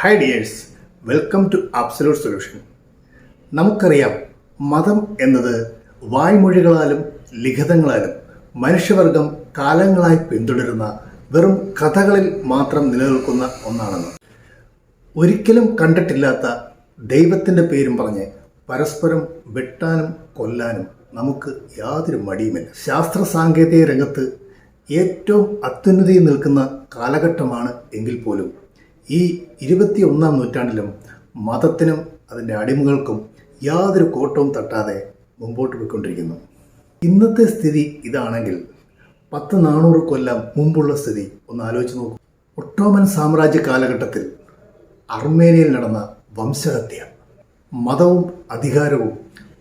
Hi dears welcome to absolute solution നമുക്കറിയാം മതം എന്നത് വായ്മൊഴികളാലും ലിഖിതങ്ങളാലും മനുഷ്യവർഗം കാലങ്ങളായി പിന്തുടരുന്ന വെറും കഥകളിൽ മാത്രം നിലനിൽക്കുന്ന ഒന്നാണെന്ന്. ഒരിക്കലും കണ്ടിട്ടില്ലാത്ത ദൈവത്തിന്റെ പേരും പറഞ്ഞ് പരസ്പരം വെട്ടാനും കൊല്ലാനും നമുക്ക് യാതൊരു മടിയുമില്ല. ശാസ്ത്ര സാങ്കേതിക രംഗത്ത് ഏറ്റവും അത്യുന്നതിയിൽ നിൽക്കുന്ന കാലഘട്ടമാണ് എങ്കിൽ പോലും ഈ ഇരുപത്തി ഒന്നാം നൂറ്റാണ്ടിലും മതത്തിനും അതിന്റെ അടിമകൾക്കും യാതൊരു കോട്ടവും തട്ടാതെ മുമ്പോട്ട് പോയിക്കൊണ്ടിരിക്കുന്നു. ഇന്നത്തെ സ്ഥിതി ഇതാണെങ്കിൽ പത്ത് നാനൂറ് കൊല്ലം മുമ്പുള്ള സ്ഥിതി ഒന്ന് ആലോചിച്ച് നോക്കൂ. ഒട്ടോമൻ സാമ്രാജ്യ കാലഘട്ടത്തിൽ അർമേനിയയിൽ നടന്ന വംശഹത്യ മതവും അധികാരവും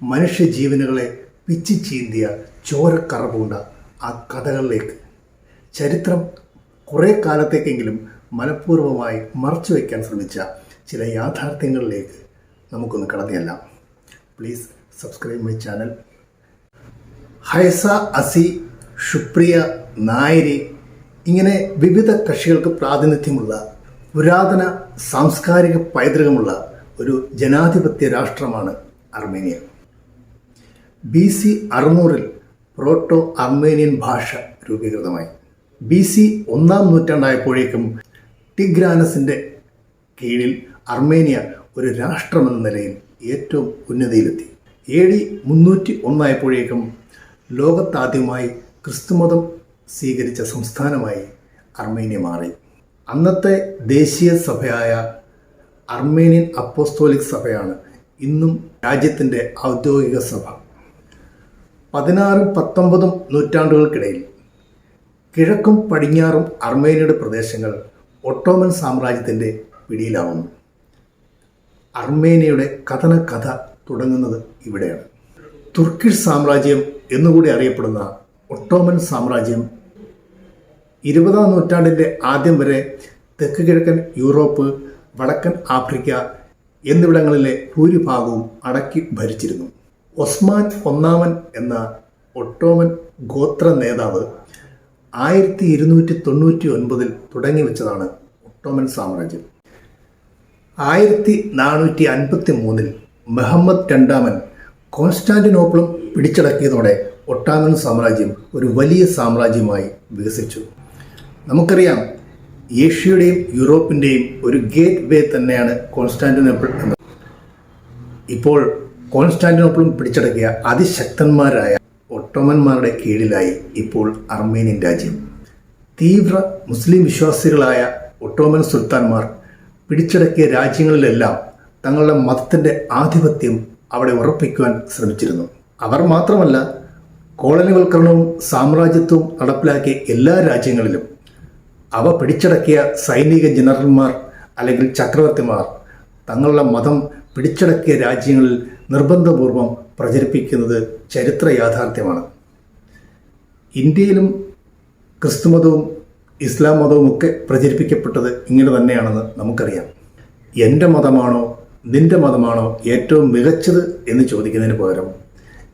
മനുഷ്യ ജീവനുകളെ പിച്ചി ചീന്തിയ ചോരക്കറ പൂണ്ട ആ കഥകളിലേക്ക്. ചരിത്രം കുറേ കാലത്തേക്കെങ്കിലും മനഃപൂർവമായി മറച്ചു വയ്ക്കാൻ ശ്രമിച്ച ചില യാഥാർത്ഥ്യങ്ങളിലേക്ക് നമുക്കൊന്ന് കടന്നെല്ലാം. പ്ലീസ് സബ്സ്ക്രൈബ് മൈ ചാനൽ ഹൈസ അസി ഷുപ്രിയ നായരി ഇങ്ങനെ വിവിധ കക്ഷികൾക്ക് പ്രാതിനിധ്യമുള്ള പുരാതന സാംസ്കാരിക പൈതൃകമുള്ള ഒരു ജനാധിപത്യ രാഷ്ട്രമാണ് അർമേനിയ. ബി സി അറുന്നൂറിൽ പ്രോട്ടോ അർമേനിയൻ ഭാഷ രൂപീകൃതമായി. ബി സി ഒന്നാം നൂറ്റാണ്ടായപ്പോഴേക്കും ടിഗ്രാനസിന്റെ കീഴിൽ അർമേനിയ ഒരു രാഷ്ട്രമെന്ന നിലയിൽ ഏറ്റവും ഉന്നതിയിലെത്തി. എ ഡി മുന്നൂറ്റി ഒന്നായപ്പോഴേക്കും ലോകത്താദ്യമായി ക്രിസ്തുമതം സ്വീകരിച്ച സംസ്ഥാനമായി അർമേനിയ മാറി. അന്നത്തെ ദേശീയ സഭയായ അർമേനിയൻ അപ്പോസ്തോലിക് സഭയാണ് ഇന്നും രാജ്യത്തിന്റെ ഔദ്യോഗിക സഭ. പതിനാറും പത്തൊമ്പതും നൂറ്റാണ്ടുകൾക്കിടയിൽ കിഴക്കും പടിഞ്ഞാറും അർമേനിയയുടെ പ്രദേശങ്ങൾ ഒട്ടോമൻ സാമ്രാജ്യത്തിന്റെ പിടിയിലാവുന്നു. അർമേനിയയുടെ കഥന കഥ തുടങ്ങുന്നത് ഇവിടെയാണ്. തുർക്കിഷ് സാമ്രാജ്യം എന്നുകൂടി അറിയപ്പെടുന്ന ഒട്ടോമൻ സാമ്രാജ്യം ഇരുപതാം നൂറ്റാണ്ടിന്റെ ആദ്യം വരെ തെക്ക് കിഴക്കൻ യൂറോപ്പ് വടക്കൻ ആഫ്രിക്ക എന്നിവിടങ്ങളിലെ ഭൂരിഭാഗവും അടക്കി ഭരിച്ചിരുന്നു. ഒസ്മാൻ ഒന്നാമൻ എന്ന ഒട്ടോമൻ ഗോത്ര നേതാവ് ആയിരത്തി ഇരുന്നൂറ്റി തൊണ്ണൂറ്റി ഒൻപതിൽ തുടങ്ങി വെച്ചതാണ് ഒട്ടോമൻ സാമ്രാജ്യം. ആയിരത്തി നാനൂറ്റി അൻപത്തി മൂന്നിൽ മുഹമ്മദ് രണ്ടാമൻ കോൺസ്റ്റാന്റിനോപ്പിളും പിടിച്ചടക്കിയതോടെ ഒട്ടാമൻ സാമ്രാജ്യം ഒരു വലിയ സാമ്രാജ്യമായി വികസിച്ചു. നമുക്കറിയാം ഏഷ്യയുടെയും യൂറോപ്പിന്റെയും ഒരു ഗേറ്റ് വേ തന്നെയാണ് കോൺസ്റ്റാന്റിനോപ്പിൾ എന്നത്. ഇപ്പോൾ കോൺസ്റ്റാന്റിനോപ്പിളും പിടിച്ചടക്കിയ അതിശക്തന്മാരായ ഒട്ടോമന്മാരുടെ കീഴിലായി ഇപ്പോൾ അർമേനിയൻ രാജ്യം. തീവ്ര മുസ്ലിം വിശ്വാസികളായ ഒട്ടോമൻ സുൽത്താൻമാർ പിടിച്ചടക്കിയ രാജ്യങ്ങളിലെല്ലാം തങ്ങളുടെ മതത്തിന്റെ ആധിപത്യം അവിടെ ഉറപ്പിക്കുവാൻ ശ്രമിച്ചിരുന്നു. അവർ മാത്രമല്ല കോളനിവൽക്കരണവും സാമ്രാജ്യത്വവും നടപ്പിലാക്കിയ എല്ലാ രാജ്യങ്ങളിലും അവ പിടിച്ചടക്കിയ സൈനിക ജനറൽമാർ അല്ലെങ്കിൽ ചക്രവർത്തിമാർ തങ്ങളുടെ മതം പിടിച്ചടക്കിയ രാജ്യങ്ങളിൽ നിർബന്ധപൂർവം പ്രചരിപ്പിക്കുന്നത് ചരിത്ര യാഥാർത്ഥ്യമാണ്. ഇന്ത്യയിലും ക്രിസ്തുമതവും ഇസ്ലാം മതവും ഒക്കെ പ്രചരിപ്പിക്കപ്പെട്ടത് ഇങ്ങനെ തന്നെയാണെന്ന് നമുക്കറിയാം. എന്റെ മതമാണോ നിന്റെ മതമാണോ ഏറ്റവും മികച്ചത് എന്ന് ചോദിക്കുന്നതിന് പകരം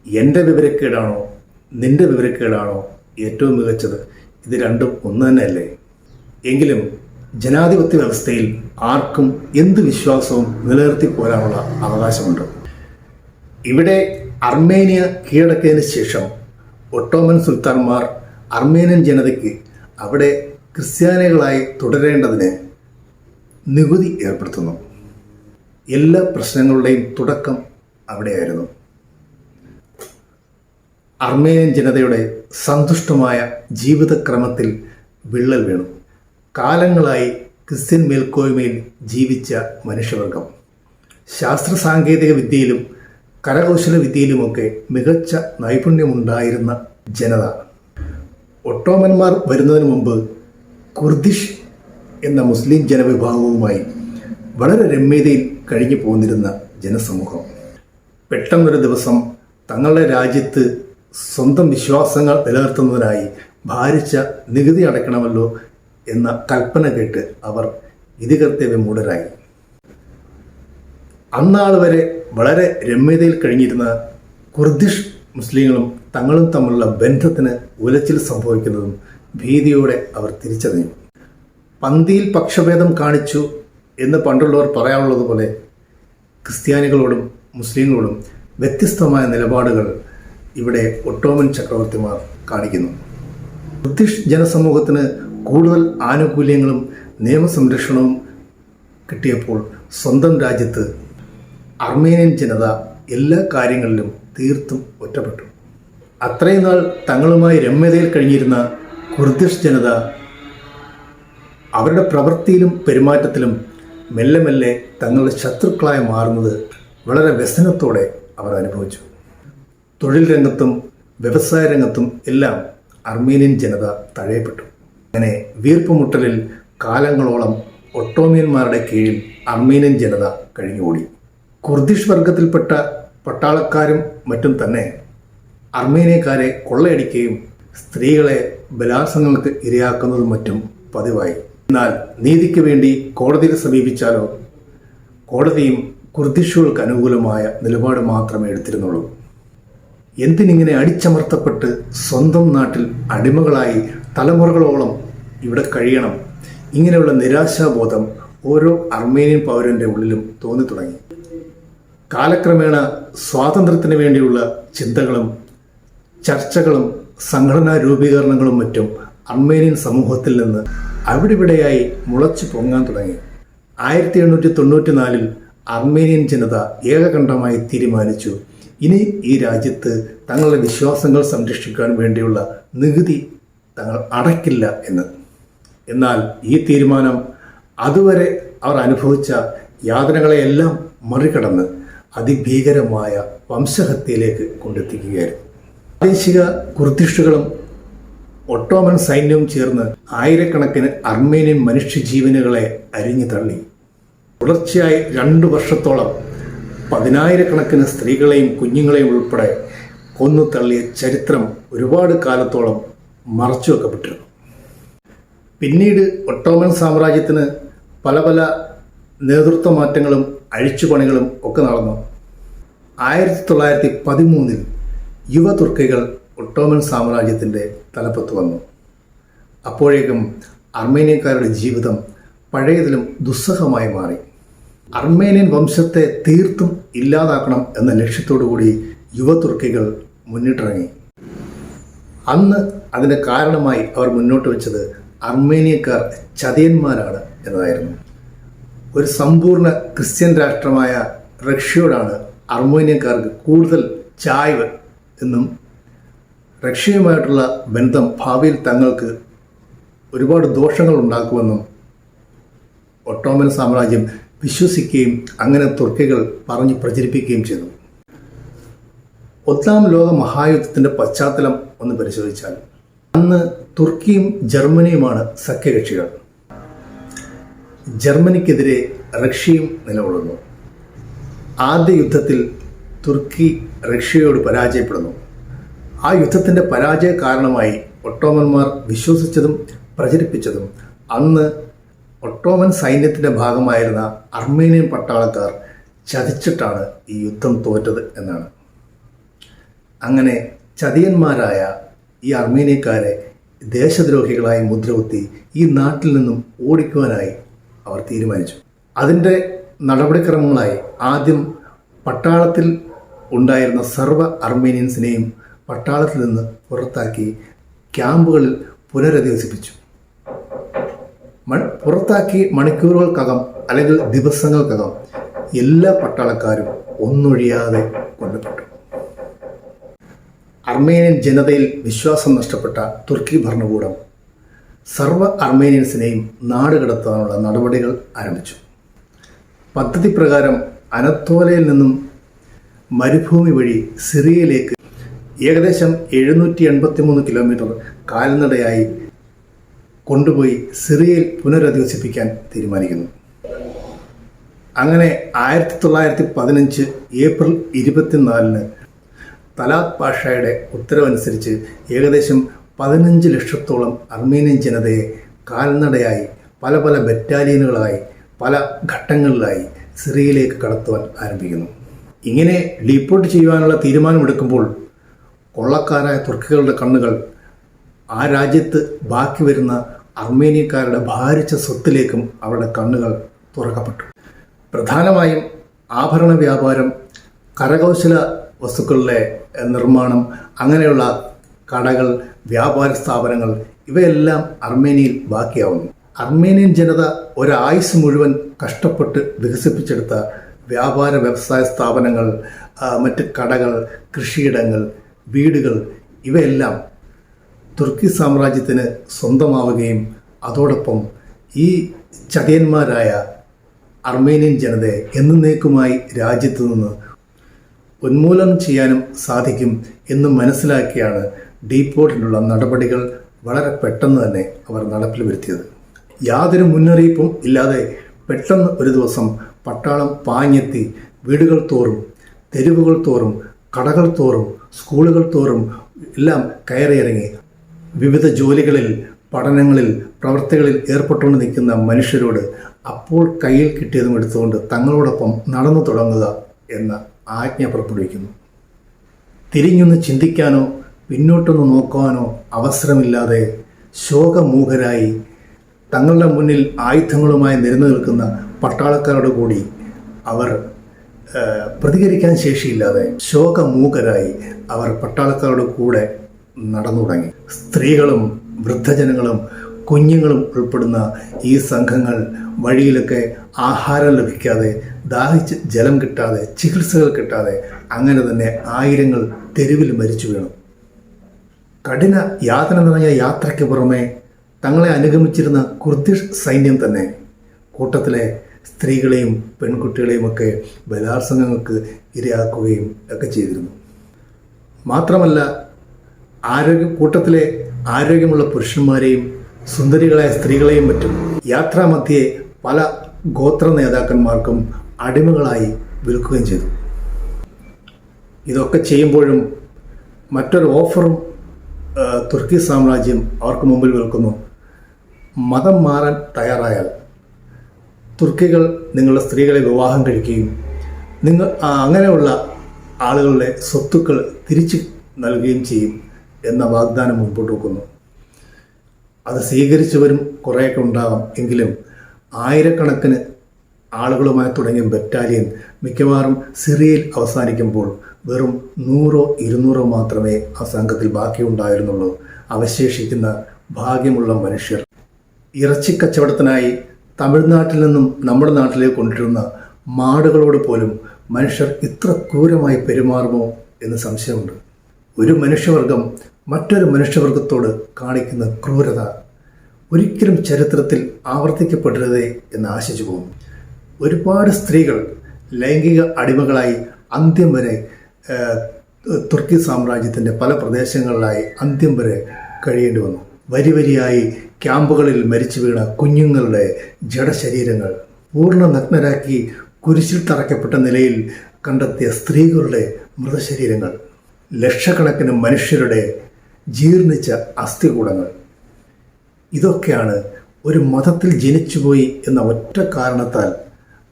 എന്റെ വിവരക്കേടാണോ നിന്റെ വിവരക്കേടാണോ ഏറ്റവും മികച്ചത്? ഇത് രണ്ടും ഒന്ന് തന്നെയല്ലേ? എങ്കിലും ജനാധിപത്യ വ്യവസ്ഥയിൽ ആർക്കും എന്ത് വിശ്വാസവും നിലനിർത്തി പോരാനുള്ള അവകാശമുണ്ട്. ഇവിടെ അർമേനിയ കീഴടക്കിയതിന് ശേഷം ഒട്ടോമൻ സുൽത്താൻമാർ അർമേനിയൻ ജനതയ്ക്ക് അവിടെ ക്രിസ്ത്യാനികളായി തുടരേണ്ടതിന് നികുതി ഏർപ്പെടുത്തുന്നു. എല്ലാ പ്രശ്നങ്ങളുടെയും തുടക്കം അവിടെയായിരുന്നു. അർമേനിയൻ ജനതയുടെ സന്തുഷ്ടമായ ജീവിതക്രമത്തിൽ വിള്ളൽ വീണു. കാലങ്ങളായി ക്രിസ്ത്യൻ മേൽക്കോയ്മയിൽ ജീവിച്ച മനുഷ്യവർഗം. ശാസ്ത്ര സാങ്കേതിക വിദ്യയിലും കരകൗശല വിദ്യയിലുമൊക്കെ മികച്ച നൈപുണ്യമുണ്ടായിരുന്ന ജനത. ഒട്ടോമന്മാർ വരുന്നതിന് മുമ്പ് കുർദിഷ് എന്ന മുസ്ലിം ജനവിഭാഗവുമായി വളരെ രമ്യതയിൽ കഴിഞ്ഞു പോന്നിരുന്ന ജനസമൂഹം. പെട്ടെന്നൊരു ദിവസം തങ്ങളുടെ രാജ്യത്ത് സ്വന്തം വിശ്വാസങ്ങൾ നിലനിർത്തുന്നതിനായി ഭാരിച്ച നികുതി അടയ്ക്കണമല്ലോ എന്ന കൽപ്പന കേട്ട് അവർ വിധികർത്തവ്യമൂഢരായി അന്നാൾ വരെ വളരെ രമ്യതയിൽ കഴിഞ്ഞിരുന്ന കുർദിഷ് മുസ്ലിങ്ങളും തങ്ങളും തമ്മിലുള്ള ബന്ധത്തിന് ഉലച്ചിൽ സംഭവിക്കുന്നതും ഭീതിയോടെ അവർ തിരിച്ചറിഞ്ഞു. പന്തിയിൽ പക്ഷഭേദം കാണിച്ചു എന്ന് പണ്ടുള്ളവർ പറയാനുള്ളതുപോലെ ക്രിസ്ത്യാനികളോടും മുസ്ലിങ്ങളോടും വ്യത്യസ്തമായ നിലപാടുകൾ ഇവിടെ ഒട്ടോമൻ ചക്രവർത്തിമാർ കാണിക്കുന്നു. ബ്രിട്ടീഷ് ജനസമൂഹത്തിന് കൂടുതൽ ആനുകൂല്യങ്ങളും നിയമസംരക്ഷണവും കിട്ടിയപ്പോൾ സ്വന്തം രാജ്യത്ത് അർമേനിയൻ ജനത എല്ലാ കാര്യങ്ങളിലും തീർത്തും ഒറ്റപ്പെട്ടു. അത്രയും നാൾ തങ്ങളുമായി രമ്യതയിൽ കഴിഞ്ഞിരുന്ന കുർദിഷ് ജനത അവരുടെ പ്രവൃത്തിയിലും പെരുമാറ്റത്തിലും മെല്ലെ മെല്ലെ തങ്ങളുടെ ശത്രുക്കളായി മാറുന്നത് വളരെ വ്യസനത്തോടെ അവർ അനുഭവിച്ചു. തൊഴിൽ രംഗത്തും വ്യവസായ രംഗത്തും എല്ലാം അർമേനിയൻ ജനത തഴയപ്പെട്ടു. അങ്ങനെ വീർപ്പുമുട്ടലിൽ കാലങ്ങളോളം ഒട്ടോമിയന്മാരുടെ കീഴിൽ അർമേനിയൻ ജനത കഴിഞ്ഞുകൂടി. കുർദിഷ് വർഗത്തിൽപ്പെട്ട പട്ടാളക്കാരും മറ്റും തന്നെ അർമേനിയക്കാരെ കൊള്ളയടിക്കുകയും സ്ത്രീകളെ ബലാത്സംഗങ്ങൾക്ക് ഇരയാക്കുന്നതും മറ്റും പതിവായി. എന്നാൽ നീതിക്ക് വേണ്ടി കോടതിയെ സമീപിച്ചാലോ? കോടതിയും കുർദിഷുകൾക്ക് അനുകൂലമായ നിലപാട് മാത്രമേ എടുത്തിരുന്നുള്ളൂ. എന്തിനിങ്ങനെ അടിച്ചമർത്തപ്പെട്ട് സ്വന്തം നാട്ടിൽ അടിമകളായി തലമുറകളോളം ഇവിടെ കഴിയണം? ഇങ്ങനെയുള്ള നിരാശാബോധം ഓരോ അർമേനിയൻ പൗരന്റെ ഉള്ളിലും തോന്നി തുടങ്ങി കാലക്രമേണ സ്വാതന്ത്ര്യത്തിന് വേണ്ടിയുള്ള ചിന്തകളും ചർച്ചകളും സംഘടനാ രൂപീകരണങ്ങളും മറ്റും അർമേനിയൻ സമൂഹത്തിൽ നിന്ന് അവിടിവിടെയായി മുളച്ചു പൊങ്ങാൻ തുടങ്ങി. ആയിരത്തി എണ്ണൂറ്റി തൊണ്ണൂറ്റി നാലിൽ അർമേനിയൻ ജനത ഏകകണ്ഠമായി തീരുമാനിച്ചു ഇനി ഈ രാജ്യത്ത് തങ്ങളുടെ വിശ്വാസങ്ങൾ സംരക്ഷിക്കാൻ വേണ്ടിയുള്ള നികുതി തങ്ങൾ അടയ്ക്കില്ല എന്ന്. എന്നാൽ ഈ തീരുമാനം അതുവരെ അവർ അനുഭവിച്ച യാതനകളെയെല്ലാം മറികടന്ന് അതിഭീകരമായ വംശഹത്യയിലേക്ക് കൊണ്ടെത്തിക്കുകയായിരുന്നു. പ്രാദേശിക കുർദിഷ്ടുകളും ഒട്ടോമൻ സൈന്യവും ചേർന്ന് ആയിരക്കണക്കിന് അർമേനിയൻ മനുഷ്യജീവനുകളെ അരിഞ്ഞു തള്ളി. തുടർച്ചയായി രണ്ടു വർഷത്തോളം പതിനായിരക്കണക്കിന് സ്ത്രീകളെയും കുഞ്ഞുങ്ങളെയും ഉൾപ്പെടെ കൊന്നു തള്ളിയ ചരിത്രം ഒരുപാട് കാലത്തോളം മറച്ചു വെക്കപ്പെട്ടിരുന്നു പിന്നീട് ഒട്ടോമൻ സാമ്രാജ്യത്തിന് പല പല നേതൃത്വ മാറ്റങ്ങളും അഴിച്ചുപണികളും ഒക്കെ നടന്നു. ആയിരത്തി തൊള്ളായിരത്തി പതിമൂന്നിൽ യുവ തുർക്കികൾ ഒട്ടോമൻ സാമ്രാജ്യത്തിന്റെ തലപ്പത്ത് വന്നു. അപ്പോഴേക്കും അർമേനിയക്കാരുടെ ജീവിതം പഴയതിലും ദുസ്സഹമായി മാറി. അർമേനിയൻ വംശത്തെ തീർത്തും ഇല്ലാതാക്കണം എന്ന ലക്ഷ്യത്തോടു കൂടി യുവ തുർക്കികൾ മുന്നിട്ടിറങ്ങി. അന്ന് അതിന്റെ കാരണമായി അവർ മുന്നോട്ട് വെച്ചത് അർമേനിയക്കാർ ചതിയന്മാരാണ് എന്നതായിരുന്നു. ഒരു സമ്പൂർണ ക്രിസ്ത്യൻ രാഷ്ട്രമായ റഷ്യയോടാണ് അർമേനിയക്കാർക്ക് കൂടുതൽ ചായ്വ് എന്നും റഷ്യയുമായിട്ടുള്ള ബന്ധം ഭാവിയിൽ തങ്ങൾക്ക് ഒരുപാട് ദോഷങ്ങൾ ഉണ്ടാക്കുമെന്നും ഒട്ടോമൻ സാമ്രാജ്യം വിശ്വസിക്കുകയും അങ്ങനെ തുർക്കികൾ പറഞ്ഞു പ്രചരിപ്പിക്കുകയും ചെയ്തു. ഒന്നാം ലോക മഹായുദ്ധത്തിന്റെ പശ്ചാത്തലം ഒന്ന് പരിശോധിച്ചാൽ അന്ന് തുർക്കിയും ജർമ്മനിയുമാണ് സഖ്യകക്ഷികൾ. ജർമ്മനിക്കെതിരെ റഷ്യയും നിലകൊള്ളുന്നു. ആദ്യ യുദ്ധത്തിൽ തുർക്കി റഷ്യയോട് പരാജയപ്പെടുന്നു. ആ യുദ്ധത്തിന്റെ പരാജയ കാരണമായി ഒട്ടോമന്മാർ വിശ്വസിച്ചതും പ്രചരിപ്പിച്ചതും അന്ന് ഒട്ടോമൻ സൈന്യത്തിന്റെ ഭാഗമായിരുന്ന അർമേനിയൻ പട്ടാളക്കാർ ചതിച്ചിട്ടാണ് ഈ യുദ്ധം തോറ്റത് എന്നാണ്. അങ്ങനെ ചതിയന്മാരായ ഈ അർമേനിയക്കാരെ ദേശദ്രോഹികളായി മുദ്രകുത്തി ഈ നാട്ടിൽ നിന്നും ഓടിക്കുവാനായി അവർ തീരുമാനിച്ചു. അതിന്റെ നടപടിക്രമങ്ങളായി ആദ്യം പട്ടാളത്തിൽ ഉണ്ടായിരുന്ന സർവ അർമേനിയൻസിനെയും പട്ടാളത്തിൽ നിന്ന് പുറത്താക്കി ക്യാമ്പുകളിൽ പുനരധിവസിപ്പിച്ചു. പുറത്താക്കി മണിക്കൂറുകൾക്കകം അല്ലെങ്കിൽ ദിവസങ്ങൾക്കകം എല്ലാ പട്ടാളക്കാരും ഒന്നൊഴിയാതെ കൊല്ലപ്പെട്ടു. അർമേനിയൻ ജനതയിൽ വിശ്വാസം നഷ്ടപ്പെട്ട തുർക്കി ഭരണകൂടം സർവ അർമേനിയൻസിനെയും നാടുകടത്താനുള്ള നടപടികൾ ആരംഭിച്ചു. പദ്ധതി പ്രകാരം അനത്തോലയിൽ നിന്നും മരുഭൂമി വഴി സിറിയയിലേക്ക് ഏകദേശം എഴുന്നൂറ്റി എൺപത്തി മൂന്ന് കിലോമീറ്റർ കാൽനടയായി കൊണ്ടുപോയി സിറിയയിൽ പുനരധിവസിപ്പിക്കാൻ തീരുമാനിക്കുന്നു. അങ്ങനെ ആയിരത്തി തൊള്ളായിരത്തി പതിനഞ്ച് ഏപ്രിൽ ഇരുപത്തിനാലിന് തലാത്ത് പാഷയുടെ ഉത്തരവനുസരിച്ച് ഏകദേശം പതിനഞ്ച് ലക്ഷത്തോളം അർമേനിയൻ ജനതയെ കാൽനടയായി പല പല ബറ്റാലിയനുകളായി പല ഘട്ടങ്ങളിലായി സിറിയയിലേക്ക് കടത്തുവാൻ ആരംഭിക്കുന്നു. ഇങ്ങനെ ഡീപ്പോർട്ട് ചെയ്യുവാനുള്ള തീരുമാനമെടുക്കുമ്പോൾ കൊള്ളക്കാരായ തുർക്കികളുടെ കണ്ണുകൾ ആ രാജ്യത്ത് ബാക്കി വരുന്ന അർമേനിയക്കാരുടെ ഭാരിച്ച സ്വത്തിലേക്കും അവരുടെ കണ്ണുകൾ തുറക്കപ്പെട്ടു. പ്രധാനമായും ആഭരണ വ്യാപാരം കരകൗശല വസ്തുക്കളുടെ നിർമ്മാണം അങ്ങനെയുള്ള കടകൾ വ്യാപാര സ്ഥാപനങ്ങൾ ഇവയെല്ലാം അർമേനിയയിൽ ബാക്കിയാവുന്നു. അർമേനിയൻ ജനത ഒരായുസ് മുഴുവൻ കഷ്ടപ്പെട്ട് വികസിപ്പിച്ചെടുത്ത വ്യാപാര വ്യവസായ സ്ഥാപനങ്ങൾ മറ്റ് കടകൾ കൃഷിയിടങ്ങൾ വീടുകൾ ഇവയെല്ലാം തുർക്കി സാമ്രാജ്യത്തിന് സ്വന്തമാവുകയും അതോടൊപ്പം ഈ ചതിയന്മാരായ അർമേനിയൻ ജനതയെ എന്നേക്കുമായി രാജ്യത്തു നിന്ന് ഉന്മൂലനം ചെയ്യാനും സാധിക്കും എന്ന് മനസ്സിലാക്കിയാണ് ഡീപ്പോർട്ടിനുള്ള നടപടികൾ വളരെ പെട്ടെന്ന് തന്നെ അവർ നടപ്പിൽ വരുത്തിയത് യാതൊരു മുന്നറിയിപ്പും ഇല്ലാതെ പെട്ടെന്ന് ഒരു ദിവസം പട്ടാളം പാഞ്ഞെത്തി വീടുകൾ തോറും തെരുവുകൾ തോറും കടകൾ തോറും സ്കൂളുകൾ തോറും എല്ലാം കയറിയിറങ്ങി. വിവിധ ജോലികളിൽ പഠനങ്ങളിൽ പ്രവർത്തികളിൽ ഏർപ്പെട്ടുകൊണ്ട് നിൽക്കുന്ന മനുഷ്യരോട് അപ്പോൾ കയ്യിൽ കിട്ടിയതും എടുത്തുകൊണ്ട് തങ്ങളോടൊപ്പം നടന്നു തുടങ്ങുക എന്ന ആജ്ഞ പുറപ്പെടുവിക്കുന്നു. തിരിഞ്ഞൊന്ന് ചിന്തിക്കാനോ പിന്നോട്ടൊന്ന് നോക്കാനോ അവസരമില്ലാതെ ശോകമൂഖരായി തങ്ങളുടെ മുന്നിൽ ആയുധങ്ങളുമായി നിരന്നു നിൽക്കുന്ന പട്ടാളക്കാരോട് കൂടി അവർ പ്രതികരിക്കാൻ ശേഷിയില്ലാതെ ശോകമൂകരായി അവർ പട്ടാളക്കാരോട് കൂടെ നടന്നു തുടങ്ങി. സ്ത്രീകളും വൃദ്ധജനങ്ങളും കുഞ്ഞുങ്ങളും ഉൾപ്പെടുന്ന ഈ സംഘങ്ങൾ വഴിയിലൊക്കെ ആഹാരം ലഭിക്കാതെ ദാഹിച്ച് ജലം കിട്ടാതെ ചികിത്സകൾ കിട്ടാതെ അങ്ങനെ തന്നെ ആയിരങ്ങൾ തെരുവിൽ മരിച്ചു വീണു. കഠിന യാതന നിറഞ്ഞ യാത്രയ്ക്ക് പുറമെ തങ്ങളെ അനുഗമിച്ചിരുന്ന കുർദിഷ് സൈന്യം തന്നെ കൂട്ടത്തിലെ സ്ത്രീകളെയും പെൺകുട്ടികളെയും ഒക്കെ ബലാത്സംഗങ്ങൾക്ക് ഇരയാക്കുകയും ഒക്കെ ചെയ്തിരുന്നു. മാത്രമല്ല ആരോഗ്യ കൂട്ടത്തിലെ ആരോഗ്യമുള്ള പുരുഷന്മാരെയും സുന്ദരികളായ സ്ത്രീകളെയും മറ്റും യാത്രാമധ്യേ പല ഗോത്ര നേതാക്കന്മാർക്കും അടിമകളായി വിൽക്കുകയും ചെയ്തു. ഇതൊക്കെ ചെയ്യുമ്പോഴും മറ്റൊരു ഓഫറും തുർക്കി സാമ്രാജ്യം അവർക്ക് മുമ്പിൽ വിൽക്കുന്നു. മതം മാറാൻ തയ്യാറായാൽ തുർക്കികൾ നിങ്ങളുടെ സ്ത്രീകളെ വിവാഹം കഴിക്കുകയും നിങ്ങൾ അങ്ങനെയുള്ള ആളുകളുടെ സ്വത്തുക്കൾ തിരിച്ചു നൽകുകയും ചെയ്യും എന്ന വാഗ്ദാനം മുമ്പോട്ട് വെക്കുന്നു. അത് സ്വീകരിച്ചവരും കുറേയൊക്കെ ഉണ്ടാകാം എങ്കിലും ആയിരക്കണക്കിന് ആളുകളുമായി തുടങ്ങിയ ബറ്റാലിയൻ മിക്കവാറും സിറിയയിൽ അവസാനിക്കുമ്പോൾ വെറും നൂറോ ഇരുന്നൂറോ മാത്രമേ ആ സംഘത്തിൽ ബാക്കിയുണ്ടായിരുന്നുള്ളൂ. അവശേഷിക്കുന്ന ഭാഗ്യമുള്ള മനുഷ്യർ. ഇറച്ചി കച്ചവടത്തിനായി തമിഴ്നാട്ടിൽ നിന്നും നമ്മുടെ നാട്ടിലേക്ക് കൊണ്ടിരുന്ന മാടുകളോട് പോലും മനുഷ്യർ ഇത്ര ക്രൂരമായി പെരുമാറുമോ എന്ന് സംശയമുണ്ട്. ഒരു മനുഷ്യവർഗം മറ്റൊരു മനുഷ്യവർഗത്തോട് കാണിക്കുന്ന ക്രൂരത ഒരിക്കലും ചരിത്രത്തിൽ ആവർത്തിക്കപ്പെടരുതേ എന്ന് ആശിച്ചു പോകുന്നു. ഒരുപാട് സ്ത്രീകൾ ലൈംഗിക അടിമകളായി അന്ത്യം വരെ തുർക്കി സാമ്രാജ്യത്തിന്റെ പല പ്രദേശങ്ങളിലായി അന്ത്യം വരെ കഴിയേണ്ടി വന്നു. വരി വരിയായി ക്യാമ്പുകളിൽ മരിച്ചു വീണ കുഞ്ഞുങ്ങളുടെ ജഡശരീരങ്ങൾ പൂർണ നഗ്നരാക്കി കുരിശിൽ തറയ്ക്കപ്പെട്ട നിലയിൽ കണ്ടെത്തിയ സ്ത്രീകളുടെ മൃതശരീരങ്ങൾ ലക്ഷക്കണക്കിന് മനുഷ്യരുടെ ജീർണിച്ച അസ്ഥികൂടങ്ങൾ. ഇതൊക്കെയാണ് ഒരു മതത്തിൽ ജനിച്ചുപോയി എന്ന ഒറ്റ കാരണത്താൽ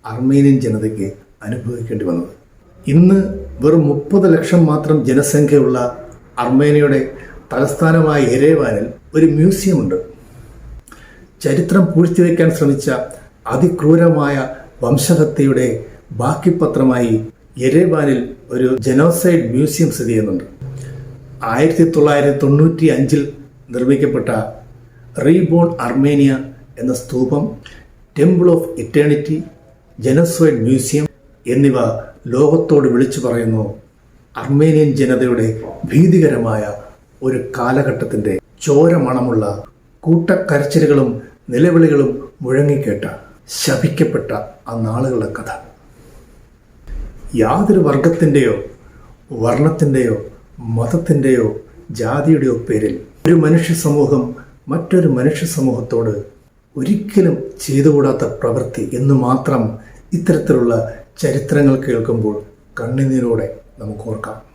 അർമേനിയൻ ജനതയ്ക്ക് അനുഭവിക്കേണ്ടി വന്നത്. ഇന്ന് വെറും മുപ്പത് ലക്ഷം മാത്രം ജനസംഖ്യയുള്ള അർമേനിയയുടെ തലസ്ഥാനമായ എരേവാനിൽ ഒരു മ്യൂസിയമുണ്ട്. ചരിത്രം പൂഴ്ത്തിവെക്കാൻ ശ്രമിച്ച അതിക്രൂരമായ വംശഹത്യയുടെ ബാക്കിപത്രമായി എരേബാനിൽ ഒരു ജനോസൈഡ് മ്യൂസിയം സ്ഥിതി ചെയ്യുന്നുണ്ട്. ആയിരത്തി തൊള്ളായിരത്തി തൊണ്ണൂറ്റി അഞ്ചിൽ നിർമ്മിക്കപ്പെട്ട റീബോൺ അർമേനിയ എന്ന സ്തൂപം temple of eternity genocide museum എന്നിവ ലോകത്തോട് വിളിച്ചു പറയുന്നു അർമേനിയൻ ജനതയുടെ ഭീതികരമായ ഒരു കാലഘട്ടത്തിന്റെ ചോരമണമുള്ള കൂട്ടക്കരച്ചിലുകളും നിലവിളികളും മുഴങ്ങിക്കേട്ട ശപിക്കപ്പെട്ട ആ നാളുകളുടെ കഥ. യാതൊരു വർഗത്തിന്റെയോ വർണത്തിന്റെയോ മതത്തിന്റെയോ ജാതിയുടെയോ പേരിൽ ഒരു മനുഷ്യ സമൂഹം മറ്റൊരു മനുഷ്യ സമൂഹത്തോട് ഒരിക്കലും ചെയ്തുകൂടാത്ത പ്രവൃത്തി എന്ന് മാത്രം ഇത്തരത്തിലുള്ള ചരിത്രങ്ങൾ കേൾക്കുമ്പോൾ കണ്ണുനീരോടെ നമുക്ക് ഓർക്കാം